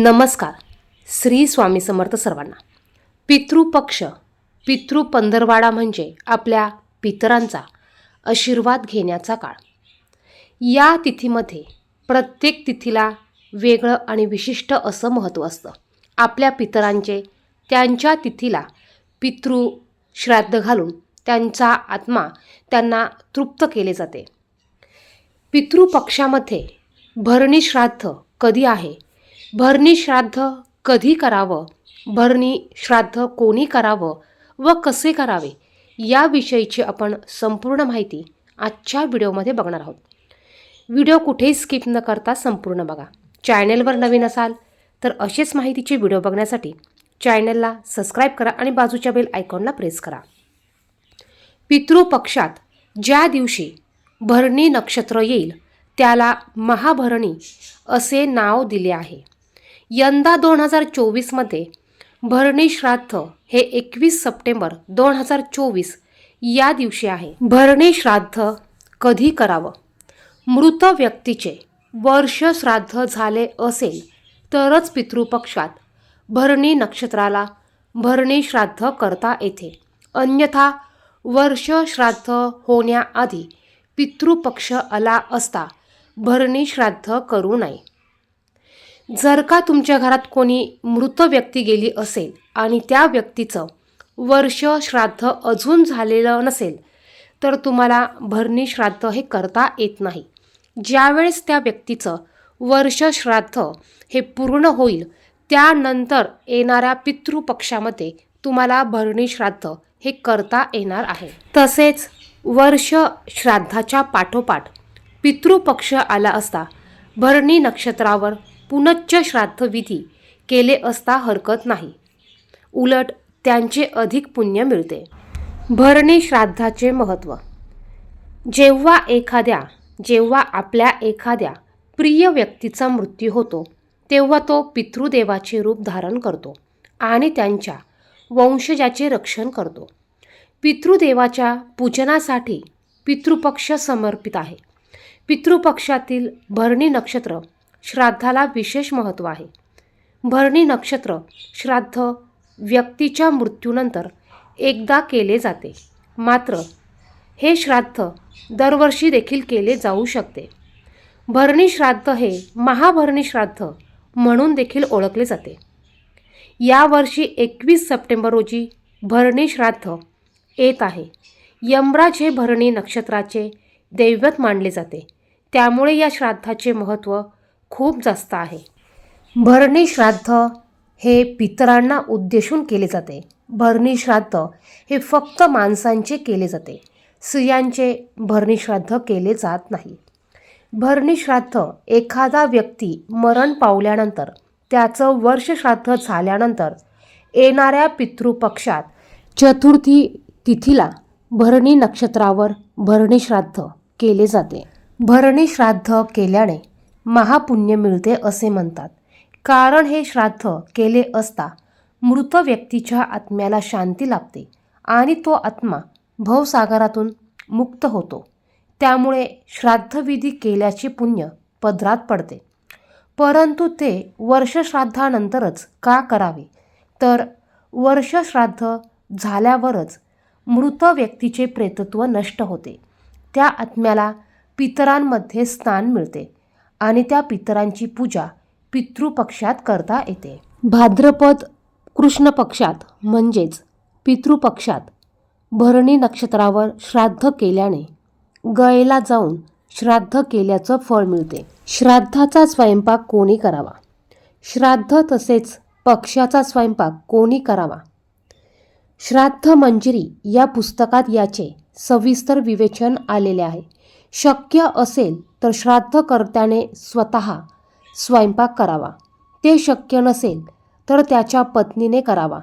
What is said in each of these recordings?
नमस्कार. श्री स्वामी समर्थ सर्वांना. पितृपक्ष पितृ पंधरवाडा म्हणजे आपल्या पितरांचा आशीर्वाद घेण्याचा काळ. या तिथीमध्ये प्रत्येक तिथीला वेगळं आणि विशिष्ट असं महत्त्व असतं. आपल्या पितरांचे त्यांच्या तिथीला पितृ श्राद्ध घालून त्यांचा आत्मा त्यांना तृप्त केले जाते. पितृपक्षामध्ये भरणी श्राद्ध कधी आहे? भरणी श्राद्ध कधी करावं? भरणी श्राद्ध कोणी करावं व कसे करावे? याविषयीची आपण संपूर्ण माहिती आजच्या व्हिडिओमध्ये बघणार आहोत. व्हिडिओ कुठेही स्किप न करता संपूर्ण बघा. चॅनेलवर नवीन असाल तर असेच माहितीचे व्हिडिओ बघण्यासाठी चॅनलला सबस्क्राईब करा आणि बाजूच्या बेल आयकॉनला प्रेस करा. पितृपक्षात ज्या दिवशी भरणी नक्षत्र येईल त्याला महाभरणी असे नाव दिले आहे. यंदा दोन हजार चोवीसमध्ये भरणी श्राद्ध हे एकवीस सप्टेंबर दोन हजार चोवीस या दिवशी आहे. भरणी श्राद्ध कधी करावं? मृत व्यक्तीचे वर्ष श्राद्ध झाले असेल तरच पितृपक्षात भरणी नक्षत्राला भरणी श्राद्ध करता येते. अन्यथा वर्ष श्राद्ध होण्याआधी पितृपक्ष आला असता भरणी श्राद्ध करू नये. जर का तुमच्या घरात कोणी मृत व्यक्ती गेली असेल आणि त्या व्यक्तीचं वर्ष श्राद्ध अजून झालेलं नसेल तर तुम्हाला भरणी श्राद्ध हे करता येत नाही. ज्यावेळेस त्या व्यक्तीचं वर्ष श्राद्ध हे पूर्ण होईल त्यानंतर येणाऱ्या पितृपक्षामध्ये तुम्हाला भरणी श्राद्ध हे करता येणार आहे. तसेच वर्ष श्राद्धाच्या पाठोपाठ पितृपक्ष आला असता भरणी नक्षत्रावर पुनच्च श्राद्धविधी केले असता हरकत नाही. उलट त्यांचे अधिक पुण्य मिळते. भरणी श्राद्धाचे महत्त्व जेव्हा एखाद्या जेव्हा आपल्या एखाद्या प्रिय व्यक्तीचा मृत्यू होतो तेव्हा तो पितृदेवाचे रूप धारण करतो आणि त्यांच्या वंशजाचे रक्षण करतो. पितृदेवाच्या पूजनासाठी पितृपक्ष समर्पित आहे. पितृपक्षातील भरणी नक्षत्र श्राद्धाला विशेष महत्त्व आहे. भरणी नक्षत्र श्राद्ध व्यक्तीच्या मृत्यूनंतर एकदा केले जाते. मात्र हे श्राद्ध दरवर्षी देखील केले जाऊ शकते. भरणी श्राद्ध हे महाभरणी श्राद्ध म्हणून देखील ओळखले जाते. यावर्षी एकवीस सप्टेंबर रोजी भरणी श्राद्ध येत आहे. यमराज हे भरणी नक्षत्राचे दैवत मानले जाते. त्यामुळे या श्राद्धाचे महत्त्व खूप जास्त आहे. भरणी श्राद्ध हे पितरांना उद्देशून केले जाते. भरणी श्राद्ध हे फक्त माणसांचे केले जाते. स्त्रियांचे भरणी श्राद्ध केले जात नाही. भरणी श्राद्ध एखादा व्यक्ती मरण पावल्यानंतर त्याचं वर्ष श्राद्ध झाल्यानंतर येणाऱ्या पितृपक्षात चतुर्थी तिथीला भरणी नक्षत्रावर भरणी श्राद्ध केले जाते. भरणी श्राद्ध केल्याने महापुण्य मिळते असे म्हणतात. कारण हे श्राद्ध केले असता मृत व्यक्तीच्या आत्म्याला शांती लाभते आणि तो आत्मा भवसागरातून मुक्त होतो. त्यामुळे श्राद्धविधी केल्याचे पुण्य पदरात पडते. परंतु ते वर्षश्राद्धानंतरच का करावे? तर वर्षश्राद्ध झाल्यावरच मृत व्यक्तीचे प्रेतत्व नष्ट होते. त्या आत्म्याला पितरांमध्ये स्थान मिळते. आणि त्या पितरांची पूजा पितृपक्षात करता येते. भाद्रपद कृष्ण पक्षात म्हणजेच पितृपक्षात भरणी नक्षत्रावर श्राद्ध केल्याने गळेला जाऊन श्राद्ध केल्याचं फळ मिळते. श्राद्धाचा स्वयंपाक कोणी करावा? श्राद्ध तसेच पक्षाचा स्वयंपाक कोणी करावा? श्राद्ध मंजिरी या पुस्तकात याचे सविस्तर विवेचन आलेले आहे. शक्य असेल तर श्राद्धकर्त्याने स्वतः स्वयंपाक करावा. ते शक्य नसेल तर त्याच्या पत्नीने करावा.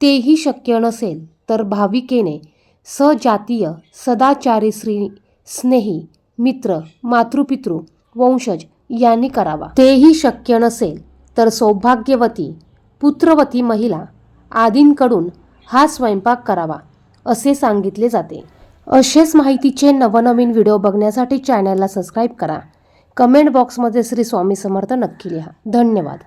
तेही शक्य नसेल तर भाविकेने सजातीय सदाचारी श्री स्नेही मित्र मातृपितृ वंशज यांनी करावा. तेही शक्य नसेल तर सौभाग्यवती पुत्रवती महिला आदींकडून हा स्वयंपाक करावा असे सांगितले जाते. असेच माहितीचे नवनवीन व्हिडिओ बघण्यासाठी चॅनलला सबस्क्राईब करा. कमेंट बॉक्समध्ये श्री स्वामी समर्थ नक्की लिहा. धन्यवाद.